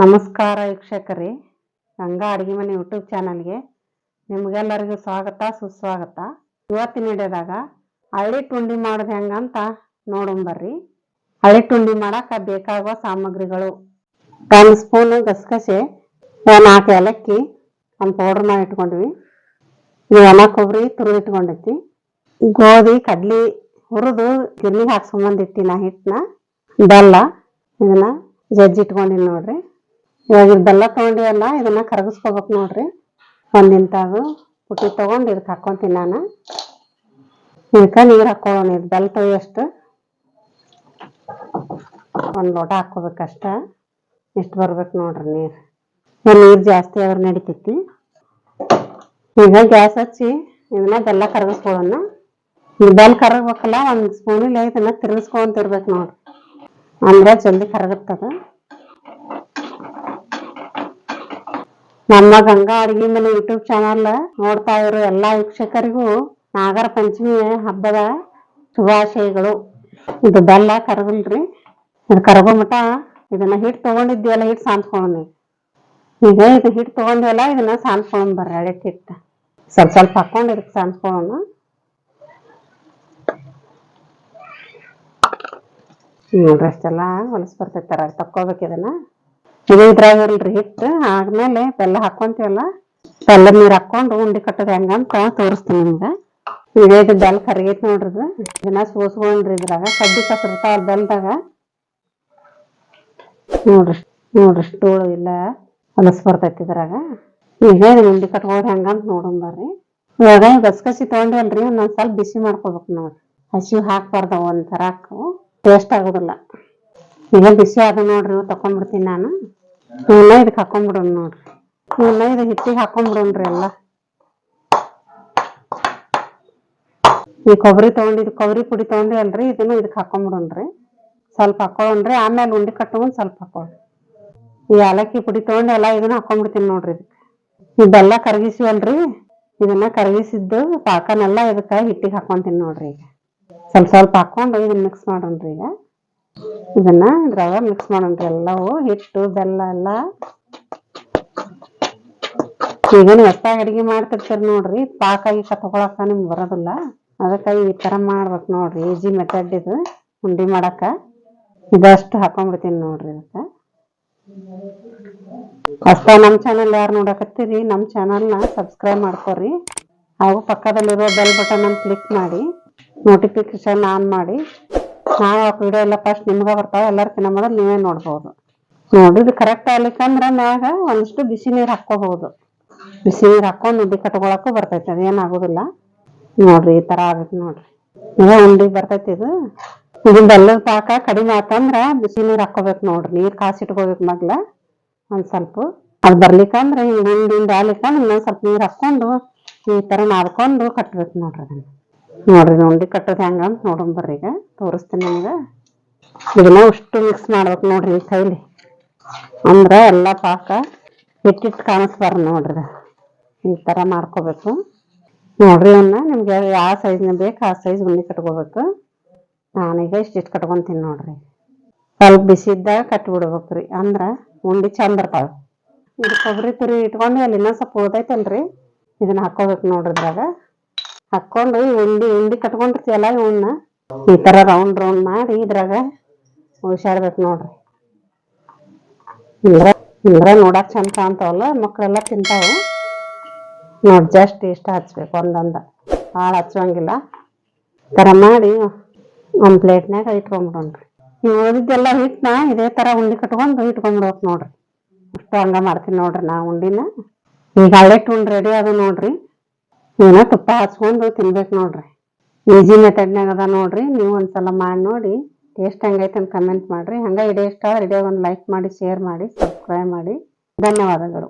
ನಮಸ್ಕಾರ ವೀಕ್ಷಕರೇ. ಗಂಗಾ ಅಡುಗೆ ಮನೆ ಯೂಟ್ಯೂಬ್ ಚಾನಲ್ಗೆ ನಿಮಗೆಲ್ಲರಿಗೂ ಸ್ವಾಗತ, ಸುಸ್ವಾಗತ. ಇವತ್ತಿನ ಹಿಡಿದಾಗ ಹಳ್ಳಿ ಟುಂಡಿ ಮಾಡೋದು ಹೆಂಗಂತ ನೋಡಂಬರ್ರಿ ಹಳ್ಳಿ ಟುಂಡಿ ಮಾಡೋಕೆ ಬೇಕಾಗುವ ಸಾಮಗ್ರಿಗಳು. ಒಂದು ಸ್ಪೂನು ಗಸಗಸೆ ನಾಲ್ಕು ಏಲಕ್ಕಿ, ಒಂದು ಪೌಡರ್ ಮಾಡಿ ಇಟ್ಕೊಂಡ್ವಿ. ಒಣ ಕೊಬ್ಬರಿ ತುರಿದಿಟ್ಕೊಂಡೈತಿ ಗೋಧಿ, ಕಡ್ಲಿ ಹುರಿದು ಗಿರ್ನಿಗೆ ಹಾಕ್ಸ್ಕೊಂಬಂದಿಟ್ಟಿ ನಾ ಹಿಟ್ಟನ್ನ, ಬೆಲ್ಲ ಇದನ್ನ ಜಜ್ಜಿ ಇಟ್ಕೊಂಡಿನಿ ನೋಡ್ರಿ. ಇವಾಗ ಇದು ಬೆಲ್ಲ ತಗೊಂಡಿವಲ್ಲ, ಇದನ್ನ ಕರಗಿಸ್ಕೋಬೇಕು ನೋಡ್ರಿ. ಒಂದಿಂತಾಗು ಪುಟ್ಟಿ ತೊಗೊಂಡು ಇದಕ್ಕೆ ಹಾಕ್ಕೊಂತೀನಿ ನಾನು. ಇದಕ್ಕೆ ನೀರು ಹಾಕ್ಕೊಳ್ಳೋಣ ಇದು ಬೆಲ್ಲ ತೊಯ್ಯಷ್ಟು ಒಂದು ಲೋಟ ಹಾಕ್ಕೋಬೇಕಷ್ಟ ಇಷ್ಟು ಬರ್ಬೇಕು ನೋಡ್ರಿ ನೀರು. ನೀರು ಜಾಸ್ತಿ ಆದ್ರೆ ನಡಿತೈತಿ. ಈಗ ಗ್ಯಾಸ್ ಹಚ್ಚಿ ಇದನ್ನ ಬೆಲ್ಲ ಕರಗಿಸ್ಕೊಳ್ಳೋಣ. ಬೆಲ್ಲ ಕರಗಬೇಕಲ್ಲ, ಒಂದು ಸ್ಪೂನಿಲ್ಲ ಇದನ್ನ ತಿರ್ಗಿಸ್ಕೊಂತಿರ್ಬೇಕು ನೋಡ್ರಿ. ಅಂದ್ರೆ ಜಲ್ದಿ ಕರಗುತ್ತದ. ನಮ್ಮ ಗಂಗಾ ಅಡಿಗೆ ಮನೆ ಯೂಟ್ಯೂಬ್ ಚಾನಲ್ ನೋಡ್ತಾ ಇರೋ ಎಲ್ಲಾ ವೀಕ್ಷಕರಿಗೂ ನಾಗರ ಪಂಚಮಿ ಹಬ್ಬದ ಶುಭಾಶಯಗಳು. ಇದು ಬೆಲ್ಲ ಕರಗಲ್ರಿ. ಇದು ಕರಗೋ ಮಠ ಇದನ್ನ ಹಿಟ್ಟು ತಗೊಂಡಿದ್ವಲ್ಲ ಹಿಟ್ಟು ಸಾನ್ಸ್ಕೊಳ್ಳೋಣ ಈಗ ಇದು ಹಿಟ್ಟು ತಗೊಂಡಿವಲ್ಲ, ಇದನ್ನ ಸಾನ್ಸ್ಕೊಳ್ಳೋಣ ಬರ್ರಿ ಹಳೆ ಹಿಟ್ಟು ಸ್ವಲ್ಪ ಸ್ವಲ್ಪ ಹಾಕೊಂಡು ಇದಕ್ಕೆ ಸಾನ್ಸ್ಕೊಳ್ಳೋಣ ನೋಡ್ರಿ, ಅಷ್ಟೆಲ್ಲ ಹೊಲಸ್ ಬರ್ತೈತಾರ ತಕ್ಕೋಬೇಕು ಇದನ್ನ. ಇದು ಇದ್ರಾಗ ಇಲ್ರಿ ಹಿಟ್ಟು. ಆದ್ಮೇಲೆ ಬೆಲ್ಲ ಹಾಕೊಂತೀವಲ್ಲ ಬೆಲ್ಲ ನೀರ್ ಹಾಕೊಂಡು ಉಂಡಿ ಕಟ್ಟೋದು ಹೆಂಗಂತ ತೋರಿಸ್ತೀನಿ ನಿಮ್ಗೆ. ಇದೇ ಇದು ಬೆಲ್ಲ ಕರಿಗೈತಿ ನೋಡ್ರಿ ಇದು. ಇದನ್ನ ಸೋಸ್ಕೊಂಡ್ರಿ ಇದ್ರಾಗ. ಕಡ್ಡಿ ಕಸರ್ತಾವ ಬೆಲ್ಲದಾಗ ನೋಡ್ರಿ ನೋಡ್ರಿ ಸ್ಟೂಳು ಇಲ್ಲ. ಹೊಲಸ್ ಬರ್ತೈತಿ ಇದ್ರಾಗ. ಈಗ ಉಂಡಿ ಕಟ್ಕೋದು ಹೆಂಗಂತ ನೋಡೋಣ ಬರ್ರಿ. ಇವಾಗ ಗಸಗಸಿ ತಗೊಂಡಿವಲ್ರಿ, ಒಂದೊಂದ್ ಸ್ವಲ್ಪ ಬಿಸಿ ಮಾಡ್ಕೋಬೇಕು ನೋಡ್ರಿ. ಹಸಿವು ಹಾಕ್ಬಾರ್ದ ಒಂದ್ ತರಾಕು ಟೇಸ್ಟ್ ಆಗೋದಿಲ್ಲ. ಈಗ ಬಿಸಿ ಆದ ನೋಡ್ರಿ ತಕೊಂಡ್ಬಿಡ್ತೀನಿ ನಾನು. ಇವನ್ನ ಇದಕ್ಕೆ ಹಾಕೊಂಡ್ಬಿಡೋಣ ನೋಡ್ರಿ. ಇವನ್ನ ಇದು ಹಿಟ್ಟಿಗೆ ಹಾಕೊಂಡ್ಬಿಡೋಣ್ರಿ ಎಲ್ಲ. ಈ ಕೊಬ್ಬರಿ ತಗೊಂಡಿದ್ ಕೊಬ್ಬರಿ ಪುಡಿ ತೊಗೊಂಡ್ರಿ ಅಲ್ರಿ ಇದನ್ನು ಇದಕ್ಕೆ ಹಾಕೊಂಡ್ಬಿಡೋಣ್ರಿ ಸ್ವಲ್ಪ ಹಾಕೊಳ್ಳೋಣ್ರಿ ಆಮೇಲೆ ಉಂಡಿ ಕಟ್ಕೊಂಡ್ ಸ್ವಲ್ಪ ಹಾಕೊಳ್ಳಿ ಈ ಏಲಕ್ಕಿ ಪುಡಿ ತೊಗೊಂಡು ಎಲ್ಲ ಇದನ್ನ ಹಾಕೊಂಡ್ಬಿಡ್ತೀನಿ ನೋಡ್ರಿ ಇದಕ್ಕೆ ಈ ಬೆಲ್ಲ ಕರಗಿಸಿವಲ್ರಿ, ಇದನ್ನ ಕರಗಿಸಿದ್ದು ಪಾಕನೆಲ್ಲ ಇದಕ್ಕೆ ಹಿಟ್ಟಿಗೆ ಹಾಕೊಂತೀನಿ ನೋಡ್ರಿ ಈಗ. ಸ್ವಲ್ಪ ಸ್ವಲ್ಪ ಹಾಕೊಂಡು ಇದನ್ನ ಮಿಕ್ಸ್ ಮಾಡೋಣ್ರಿ ಈಗ. ಇದನ್ನ ಇದ್ರಾಗ ಮಿಕ್ಸ್ ಮಾಡೋಣ್ರಿ ಎಲ್ಲವೂ ಹಿಟ್ಟು, ಬೆಲ್ಲ ಎಲ್ಲ. ಈಗ ನೀವು ಹೊಸ್ದಾಗಿ ಅಡಿಗೆ ಮಾಡ್ತಿರ್ತೀರಿ ನೋಡ್ರಿ, ಪಾಕ ಈಗ ತಗೊಳಕ ನಿಮ್ಗೆ ಬರೋದಿಲ್ಲ. ಅದಕ್ಕೆ ಈ ತರ ಮಾಡ್ಬೇಕು ನೋಡ್ರಿ, ಈಜಿ ಮೆಥಡ್ ಇದು, ಉಂಡಿ ಮಾಡಾಕ. ಇದಷ್ಟು ಹಾಕೊಂಡ್ಬಿಡ್ತೀನಿ ನೋಡ್ರಿ ಇದಕ್ಕೆ. ಹೊಸ ನಮ್ಮ ಚಾನಲ್ ಯಾರು ನೋಡಕತ್ತೀರಿ ನಮ್ಮ ಚಾನಲ್ನ ಸಬ್ಸ್ಕ್ರೈಬ್ ಮಾಡ್ಕೊರಿ. ಹಾಗೂ ಪಕ್ಕದಲ್ಲಿರೋ ಬೆಲ್ ಬಟನ್ ಅನ್ನು ಕ್ಲಿಕ್ ಮಾಡಿ ನೋಟಿಫಿಕೇಶನ್ ಆನ್ ಮಾಡಿ. ನಾವು ಹಾಕೋ ವಿಡಿಯೋ ಎಲ್ಲ ಫಸ್ಟ್ ನಿಮ್ಗೆ ಬರ್ತಾವೆ ಎಲ್ಲರ್ಕಿನ್ನ ಮೊದಲು ನೀವೇ ನೋಡ್ಬೋದು. ನೋಡಿ, ಇದು ಕರೆಕ್ಟ್ ಆಗ್ಲಿಕ್ಕಂದ್ರೆ ಮ್ಯಾಗ ಒಂದಿಷ್ಟು ಬಿಸಿ ನೀರು ಹಾಕ್ಕೋಬಹುದು. ಬಿಸಿ ನೀರು ಹಾಕೊಂಡು ಉಂಡಿ ಕಟ್ಕೊಳಕ್ಕೂ ಬರ್ತೈತೆ ಅದೇನಾಗೋದಿಲ್ಲ ನೋಡ್ರಿ, ಈ ತರ ಆಗ್ಬೇಕು ನೋಡ್ರಿ. ಇದು ಉಂಡಿ ಬರ್ತೈತಿ ಇದು. ಇದು ಬೆಲ್ಲದ ಪಾಕ ಕಡಿಮೆ ಆತಂದ್ರ ಬಿಸಿ ನೀರು ಹಾಕೋಬೇಕು ನೋಡ್ರಿ. ನೀರು ಕಾಸಿಟ್ಕೋಬೇಕು ಮೊದ್ಲ, ಒಂದ್ ಸ್ವಲ್ಪ. ಅದು ಬರ್ಲಿಕ್ಕಂದ್ರೆ ಹಿಂಗ್ ಉಂಡಿ ಉಂಡಿ ಆಗ್ಲಿಕ್ಕಂದ್ರೆ ಇನ್ನೊಂದ್ ಸ್ವಲ್ಪ ನೀರು ಹಾಕ್ಕೊಂಡು ಈ ತರ ನಾದ್ಕೊಂಡು ಕಟ್ಬೇಕು ನೋಡ್ರಿ ಅದನ್ನ. ನೋಡ್ರಿ ಉಂಡೆ ಕಟ್ಟೋದು ಹೆಂಗ ಅಂತ ನೋಡೋಣ ಬರ್ರಿ ಈಗ. ತೋರಿಸ್ತೀನಿ ನಿಮ್ಗೆ. ಇದನ್ನ ಅಷ್ಟು ಮಿಕ್ಸ್ ಮಾಡ್ಬೇಕು ನೋಡ್ರಿ ಕೈಲಿ. ಅಂದ್ರೆ ಎಲ್ಲ ಪಾಕ ಹಿಟ್ಟಿಟ್ಟು ಕಾಣಿಸ್ಬಾರ್ದು ನೋಡ್ರಿ. ಈ ಥರ ಮಾಡ್ಕೋಬೇಕು. ನೋಡ್ರಿ ಇವನ್ನ ನಿಮ್ಗೆ ಯಾವ ಸೈಜ್ನ ಬೇಕು ಆ ಸೈಜ್ ಉಂಡಿ ಕಟ್ಕೋಬೇಕು. ನಾನೀಗ ಇಷ್ಟಿಷ್ಟು ಕಟ್ಕೊಂತೀನಿ ನೋಡ್ರಿ. ಸ್ವಲ್ಪ ಬಿಸಿ ಇದ್ದಾಗ ಕಟ್ಬಿಡ್ಬೇಕ್ರಿ. ಅಂದ್ರೆ ಉಂಡಿ ಚಂದ ಇರ್ತಾವೆ. ಇದು ಕೊಬ್ಬರಿ ತುರಿ ಇಟ್ಕೊಂಡು ಅಲ್ಲಿ ಇನ್ನೊಂದು ಸ್ವಲ್ಪ ಉಳ್ದೈತಲ್ರಿ ಇದನ್ನ ಹಾಕೋಬೇಕು ನೋಡ್ರಿ ಇದ್ರಾಗ. ಹಾಕೊಂಡು ಉಂಡೆ, ಉಂಡಿ ಕಟ್ಕೊಂಡಿರ್ತೀವಲ್ಲ ಇವನ್ನ ಈ ತರ ರೌಂಡ್ ರೌಂಡ್ ಮಾಡಿ ಇದ್ರಾಗ ಹುಷಾರ್ಬೇಕು ನೋಡ್ರಿ. ಇಂದ್ರ ಇಂದ್ರ ನೋಡಕ್ ಚಂದ ಕಾಣ್ತಾವಲ್ಲ ಮಕ್ಕಳೆಲ್ಲ ತಿಂತಾವ. ನೋಡ್ ಜಸ್ಟ್ ಇಷ್ಟ ಹಚ್ಬೇಕು ಒಂದೊಂದ. ಭಾಳ ಹಚ್ಚುವಂಗಿಲ್ಲ. ಈ ತರ ಮಾಡಿ ಒಂದ್ ಪ್ಲೇಟ್ನಾಗ ಇಟ್ಕೊಂಡ್ಬಿಡೋಣ್ರಿ ನೀವು ಉಳಿದೆಲ್ಲ ಹಿಟ್ಟನ್ನ ಇದೇ ತರ ಉಂಡಿ ಕಟ್ಕೊಂಡು ಇಟ್ಕೊಂಡ್ಬಿಡ್ಬೇಕು ನೋಡ್ರಿ. ಅಷ್ಟು ಹಂಗ ಮಾಡ್ತೀನಿ ನೋಡ್ರಿ ನಾ ಉಂಡಿನ. ಈಗ ಹಳೆ ಉಂಡ್ ರೆಡಿ ಅದು ನೋಡ್ರಿ. ಇವನ್ನ ತುಪ್ಪ ಹಚ್ಕೊಂಡು ತಿನ್ಬೇಕು ನೋಡ್ರಿ. ಈಜಿ ಮೆಥಡ್ನಾಗ ಅದ ನೋಡ್ರಿ, ನೀವು ಒಂದ್ಸಲ ಮಾಡಿ ನೋಡಿ. ಟೇಸ್ಟ್ ಹೆಂಗೈತೆ ಅಂತ ಕಮೆಂಟ್ ಮಾಡ್ರಿ. ಹಂಗ ಇಡೀ ಇಷ್ಟ ಇಡೀ ಒಂದು ಲೈಕ್ ಮಾಡಿ ಶೇರ್ ಮಾಡಿ ಸಬ್ಸ್ಕ್ರೈಬ್ ಮಾಡಿ. ಧನ್ಯವಾದಗಳು.